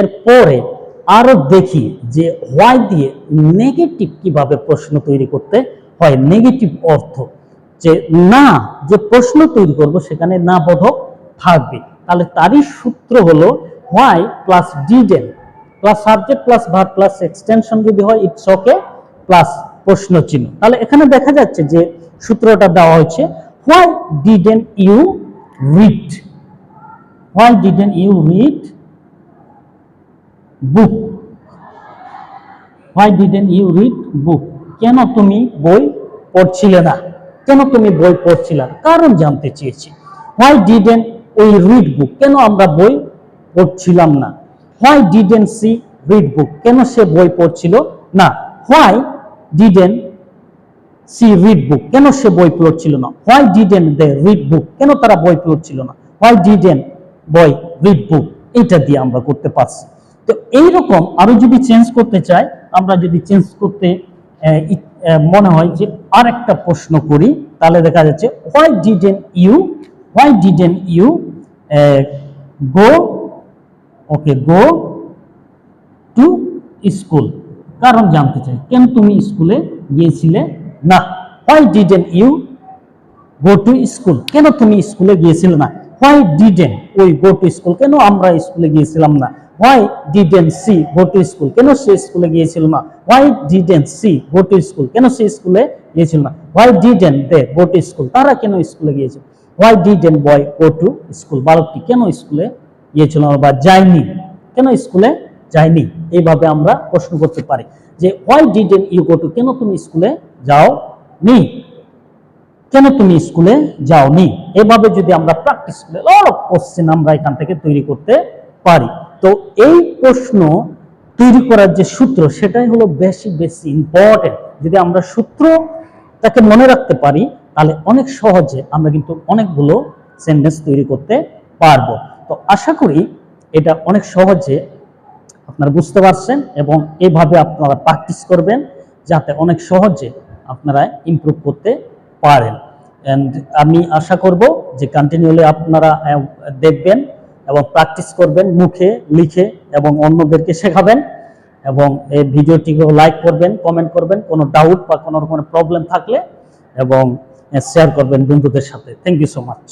এরপরে আরও দেখি যে হোয়াই দিয়ে নেগেটিভ কীভাবে প্রশ্ন তৈরি করতে হয় নেগেটিভ অর্থ যে না, যে প্রশ্ন তৈরি করব সেখানে না বোধক থাকবে। তাহলে তারই সূত্র হলো why plus didn't plus subject plus verb plus extension যদি হয় ইটস ওকে প্লাস প্রশ্ন চিহ্ন। তাহলে এখানে দেখা যাচ্ছে যে সূত্রটা দেওয়া হয়েছে why didn't you read why didn't you read book why didn't you read book কেন তুমি বই পড়ছিলে না? কেন তুমি বই পড়ছিলে না? কারণ জানতে চেয়েছি। Why didn't we read book কেন আমরা বই পড়ছিলাম না? Why didn't she read book কেন সে বই পড়ছিল না? Why didn't she read book কেন সে বই পড়ছিল না? Why didn't they read book কেন তারা বই পড়ছিল না? হোয়াই ডিডেন বই রিড বুক এটা দিয়ে আমরা করতে পারছি। তো এইরকম আরও যদি চেঞ্জ করতে চাই, আমরা যদি চেঞ্জ করতে মনে হয় যে আর একটা প্রশ্ন করি, তাহলে দেখা যাচ্ছে why didn't you why didn't you go okay go to school কারণ জানতে চাই, কেন তুমি স্কুলে গিয়েছিলে? না why didn't you go to school কেন তুমি স্কুলে গিয়েছিলে না? হোয়াই ডিডেন ওই গো টু স্কুল কেন আমরা স্কুলে গিয়েছিলাম না? Why didn't she go to school কেন সে স্কুলে গিয়েছিল না? Why didn't she go to school কেন সে স্কুলে গিয়েছিল না? Why didn't they go to school তারা কেন স্কুলে গিয়েছিল? Why didn't boy go to school বালকটি কেন স্কুলে গিয়েছিল না বা যায়নি? কেন স্কুলে যায়নি? এইভাবে আমরা প্রশ্ন করতে পারি যে why didn't you go to কেন তুমি স্কুলে যাও নি কেন তুমি স্কুলে যাওনি? এভাবে যদি আমরা প্র্যাকটিস করে অফ কোশ্চেন আমরা এখান থেকে তৈরি করতে পারি। তো এই প্রশ্ন তৈরি করার যে সূত্র, সেটাই হলো বেশি বেশি ইম্পর্টেন্ট যদি আমরা সূত্র তাকে মনে রাখতে পারি, তাহলে অনেক সহজে আমরা কিন্তু অনেকগুলো সেন্টেন্স তৈরি করতে পারব। তো আশা করি এটা অনেক সহজে আপনারা বুঝতে পারছেন এবং এভাবে আপনারা প্র্যাকটিস করবেন, যাতে অনেক সহজে আপনারা ইমপ্রুভ করতে পারেন। অ্যান্ড আমি আশা করব যে কন্টিনিউলি আপনারা দেখবেন এবং প্র্যাকটিস করবেন মুখে, লিখে এবং অন্যদেরকে শেখাবেন এবং এই ভিডিওটিকে লাইক করবেন কমেন্ট করবেন, কোনো ডাউট বা কোনো রকমের প্রবলেম থাকলে এবং শেয়ার করবেন বন্ধুদের সাথে। Thank you so much